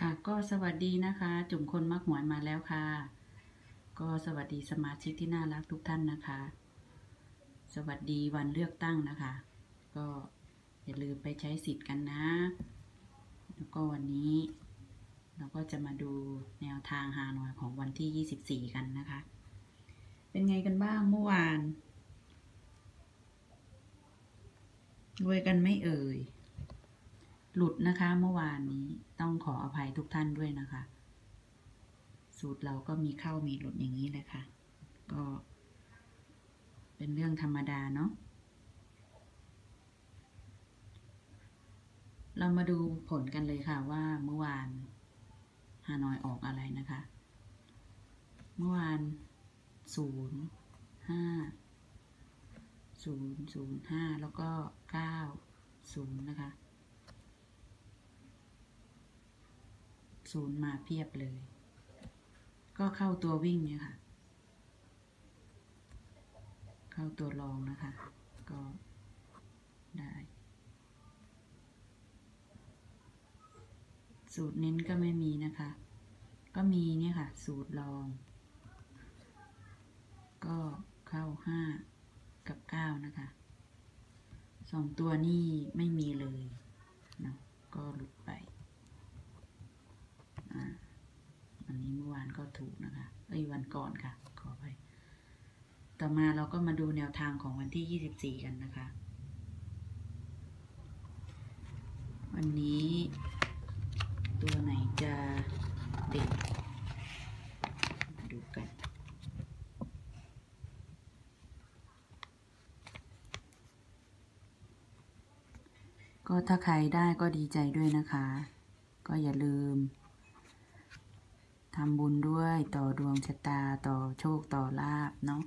ค่ะก็สวัสดีนะคะ จุ่มคนมักหวยมาแล้วค่ะ ก็สวัสดีสมาชิกที่น่ารักทุกท่านนะคะ สวัสดีวันเลือกตั้งนะคะ ก็อย่าลืมไปใช้สิทธิ์กันนะ แล้วก็วันนี้ เราก็จะมาดูแนวทางฮานอยของวันที่ 24 กันนะคะ เป็นไงกันบ้างเมื่อวานรวยกันไม่เอ่ย หลุดนะคะเมื่อวานนี้ต้องขออภัยทุกท่านด้วยนะคะ สูตรเราก็มีเข้ามีหลุดอย่างนี้เลยค่ะ ก็ เป็นเรื่องธรรมดาเนาะเรามาดูผลกันเลยค่ะว่าเมื่อวานฮานอยออกอะไรนะคะ เมื่อวานศูนย์ห้าศูนย์ศูนย์ห้าแล้วก็เก้าศูนย์นะคะ ศูนย์มาเพียบเลย ก็เข้าตัววิ่งเนี่ยค่ะ เข้าตัวรองนะคะ ก็ได้สูตรเน้นก็ไม่มีนะคะ ก็มีเนี่ยค่ะ สูตรรอง ก็เข้าห้ากับเก้านะคะสองตัวนี่ไม่มีเลยเนาะก็หลุดไป อันนี้เมื่อวานก็ถูกนะคะเอ้ยวันก่อนค่ะ ขอไป ต่อมาเราก็มาดูแนวทางของวันที่ 24 กันนะคะ วันนี้ ตัวไหนจะเด่นมาดูกันก็ถ้าใครได้ก็ดีใจด้วยนะคะ ก็อย่าลืม ทำบุญด้วยต่อดวงชะตาต่อโชคต่อลาบเนาะ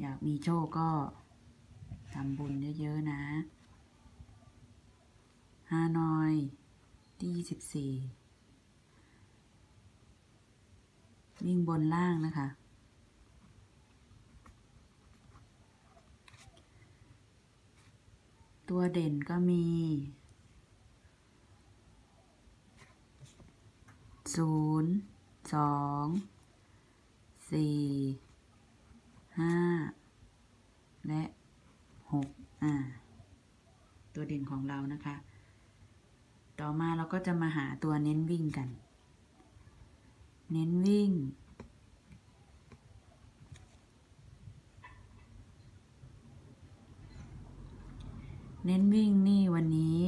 อยากมีโชคก็ทำบุญเยอะ ๆ นะฮานอยที่ยี่สิบสี่วิ่งบนล่างนะคะ ตัวเด่นก็มี ศูนย์สองสี่ห้าและหกอ่า ตัวเด่นของเรานะคะ ต่อมาเราก็จะมาหาตัวเน้นวิ่งกัน เน้นวิ่งเน้นวิ่งนี่วันนี้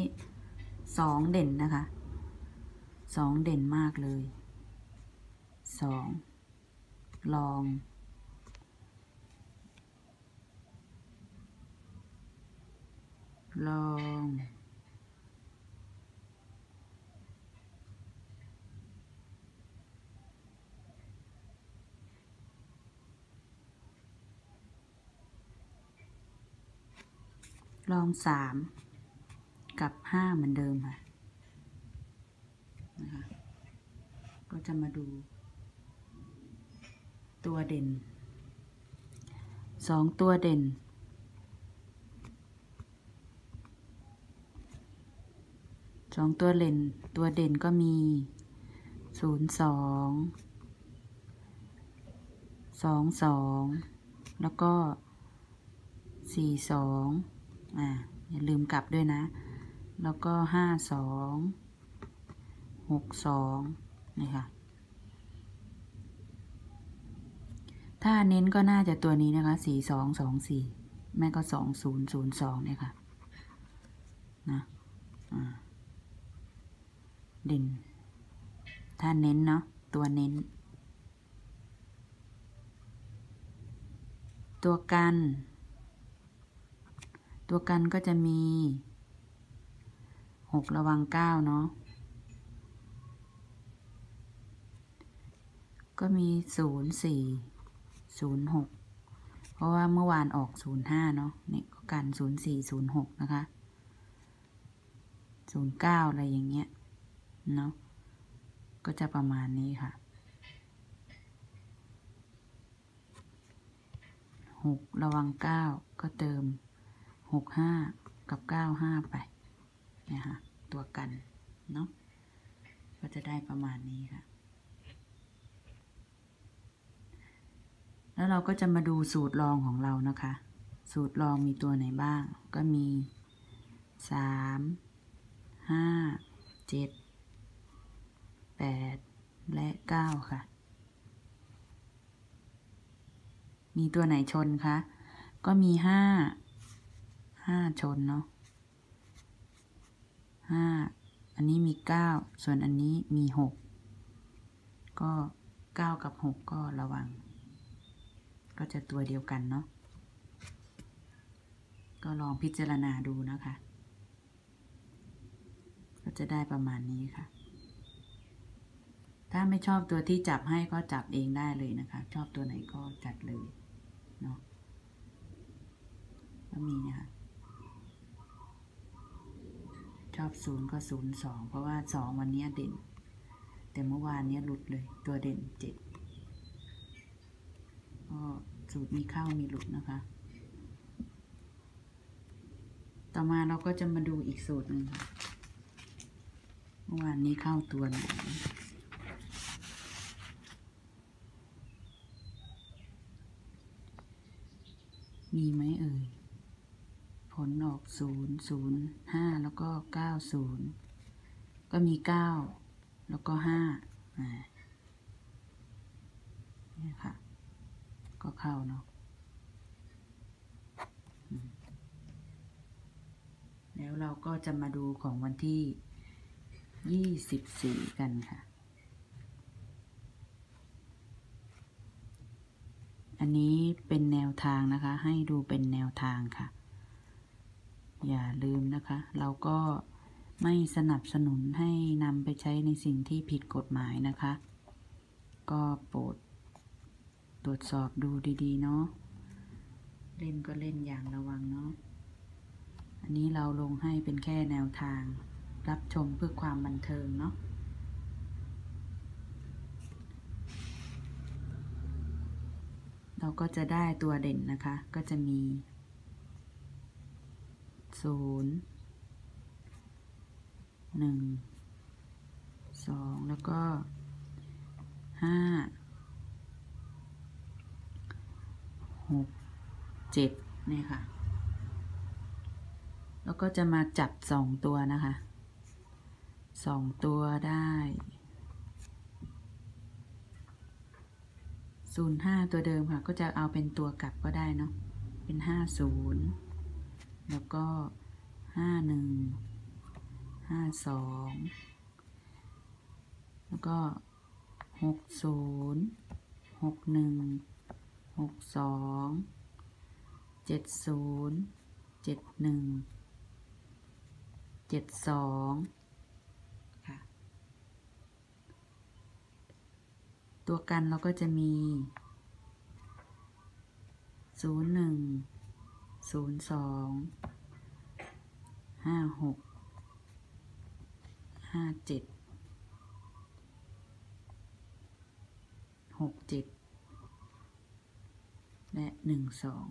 สองเด่นนะคะ สองเด่นมากเลยสองลอง ลอง ลองสามกับห้าเหมือนเดิมค่ะ ก็ จะมาดู ตัวเด่นสองตัวเด่น สองตัวเด่น ตัวเด่นก็มีศูนย์สองสองสองแล้วก็สี่สองอ่าอย่าลืมกลับด้วยนะ แล้วก็ห้าสองหกสองนี่ค่ะ ถ้าเน้นก็น่าจะตัวนี้นะคะสี่สองสองสี่แม่ก็สองศูนย์ศูนย์สองเนี่ยค่ะนะอ่าเด่น ถ้าเน้นเนาะตัวเน้น ตัวกัน ตัวกันก็จะมีหกระวังเก้าเนาะก็มีศูนย์สี่ ศูนย์หกเพราะว่าเมื่อวานออกศูนย์ห้าเนาะเนี่ยก็กันศูนย์สี่ศูนย์หกนะคะศูนย์เก้าอะไรอย่างเงี้ยเนาะก็จะประมาณนี้ค่ะหกระวังเก้าก็เติมหกห้ากับเก้าห้าไปเนี่ยค่ะตัวกันเนาะก็จะได้ประมาณนี้ค่ะ แล้วเราก็จะมาดูสูตรรองของเรานะคะ สูตรรองมีตัวไหนบ้าง ก็มีสามห้าเจ็ดแปดและเก้าค่ะ มีตัวไหนชนคะ ก็มีห้าห้าชนเนาะห้าอันนี้มีเก้าส่วนอันนี้มีหกก็เก้ากับหกก็ระวัง ก็จะตัวเดียวกันเนาะก็ลองพิจารณาดูนะคะ ก็จะได้ประมาณนี้ค่ะ ถ้าไม่ชอบตัวที่จับให้ก็จับเองได้เลยนะคะ ชอบตัวไหนก็จัดเลยเนาะก็มีนะคะชอบศูนย์ก็ศูนย์สองเพราะว่าสองวันนี้เด่น แต่เมื่อวานนี้หลุดเลยตัวเด่นเจ็ด ก็สูตรมีเข้ามีหลุดนะคะ ต่อมาเราก็จะมาดูอีกสูตรหนึ่งค่ะเมื่อวานนี้เข้าตัวไหนมีไหมเอ่ย ผลออกศูนย์ศูนย์ห้าแล้วก็เก้าศูนย์ก็มีเก้าแล้วก็ห้าอ่านี่ค่ะ ก็เข้าเนาะแล้วเราก็จะมาดูของวันที่ยี่สิบสี่กันค่ะ อันนี้เป็นแนวทางนะคะ ให้ดูเป็นแนวทางค่ะ อย่าลืมนะคะ เราก็ไม่สนับสนุนให้นำไปใช้ในสิ่งที่ผิดกฎหมายนะคะ ก็โปรด ตรวจสอบดูดีๆ เนาะ เล่นก็เล่นอย่างระวังเนาะ อันนี้เราลงให้เป็นแค่แนวทาง รับชมเพื่อความบันเทิงเนาะเราก็จะได้ตัวเด่นนะคะ ก็จะมีโซนหนึ่งสองแล้วก็ กเจ็ดเนี่ยค่ะ แล้วก็จะมาจับสองตัวนะคะสองตัวได้ศูนย์ห้าตัวเดิมค่ะ ก็จะเอาเป็นตัวกลับก็ได้เนาะเป็นห้าศูนย์แล้วก็ห้าหนึ่งห้าสองแล้วก็หกศูนย์หกหนึ่ง หกสองเจ็ดศูนย์เจ็ดหนึ่งเจ็ดสองค่ะ ตัวกันเราก็จะมีศูนย์หนึ่งศูนย์สองห้าหกห้าเจ็ดหกเจ็ด และหนึ่งสอง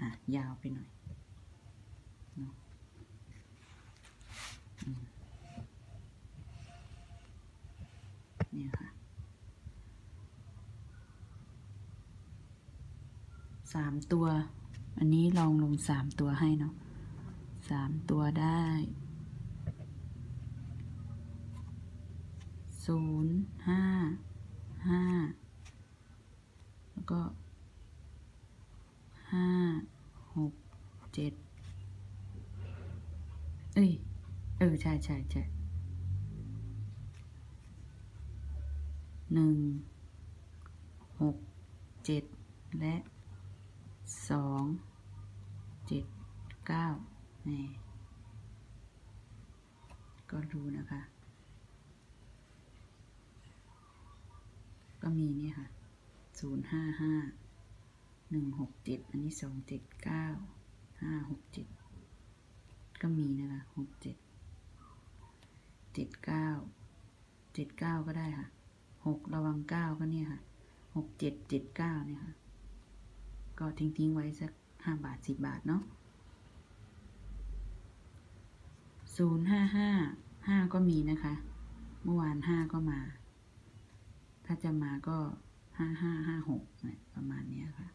อะ ยาวไปหน่อยเนี่ยค่ะสามตัว อันนี้ลองลงสามตัวให้เนาะสามตัวได้ศูนย์ห้าห้า ก็ห้าหกเจ็ดเอ้ย เออ ใช่ใช่ใช่หนึ่งหกเจ็ดและสองเจ็ดเก้านี่ก็รู้นะคะ ก็มีนี่ค่ะ ศูนย์ห้าห้าหนึ่งหกเจ็ดอันนี้สองเจ็ดเก้าห้าหกเจ็ดก็มีนะคะหกเจ็ดเจ็ดเก้าเจ็ดเก้าก็ได้ค่ะหกระวังเก้าก็เนี่ยค่ะหกเจ็ดเจ็ดเก้าเนี่ยค่ะ ก็ทิ้งทิ้งไว้สักห้าบาทสิบบาทเนาะศูนย์ห้าห้าห้าก็มีนะคะ เมื่อวานห้าก็มา ถ้าจะมาก็ ห้าห้าห้าหกเนี่ยประมาณนี้ค่ะ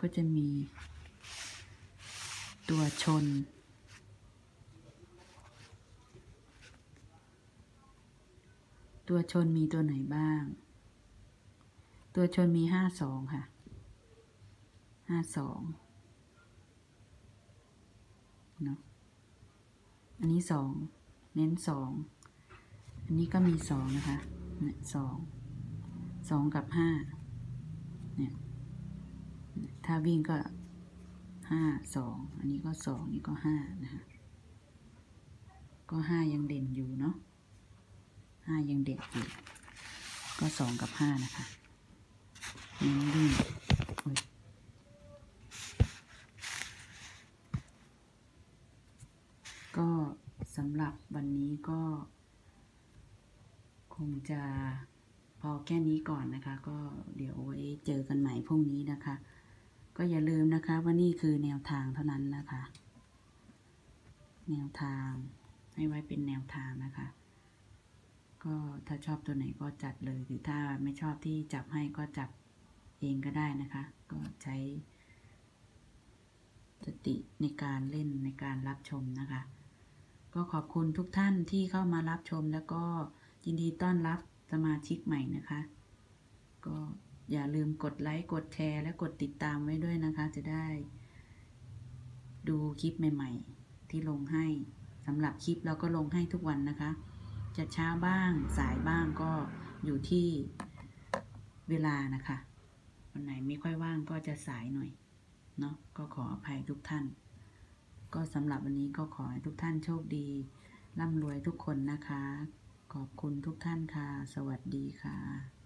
ก็จะมีตัวชน ตัวชนมีตัวไหนบ้าง ตัวชนมีห้าสองค่ะห้าสองเนาะอันนี้สองเน้นสองอันนี้ก็มีสองนะคะ เนี่ยสองสองกับห้าเนี่ยถ้าวิ่งก็ห้าสองอันนี้ก็สองนี่ก็ห้านะคะก็ห้ายังเด่นอยู่เนาะห้ายังเด่นอยู่ก็สองกับห้านะคะเน้นวิ่งก็สำหรับวันนี้ก็ งจะพอแค่นี้ก่อนนะคะ ก็เดี๋ยวไว้เจอกันใหม่พรุ่งนี้นะคะ ก็อย่าลืมนะคะว่านี่คือแนวทางเท่านั้นนะคะ แนวทางให้ไว้เป็นแนวทางนะคะ ก็ถ้าชอบตัวไหนก็จัดเลยหรือถ้าไม่ชอบที่จับให้ก็จับเองก็ได้นะคะ ก็ใช้สติในการเล่นในการรับชมนะคะ ก็ขอบคุณทุกท่านที่เข้ามารับชมแล้วก็ ยินดีต้อนรับสมาชิกใหม่นะคะ ก็อย่าลืมกดไลค์ กดแชร์ และกดติดตามไว้ด้วยนะคะ จะได้ ดูคลิปใหม่ ๆ ที่ลงให้สำหรับคลิปเราก็ลงให้ทุกวันนะคะ จะช้าบ้างสายบ้างก็อยู่ที่เวลานะคะ วันไหนไม่ค่อยว่างก็จะสายหน่อยเนาะก็ขออภัยทุกท่าน ก็สำหรับวันนี้ก็ขอให้ทุกท่านโชคดีร่ำรวยทุกคนนะคะ ขอบคุณทุกท่านค่ะ สวัสดีค่ะ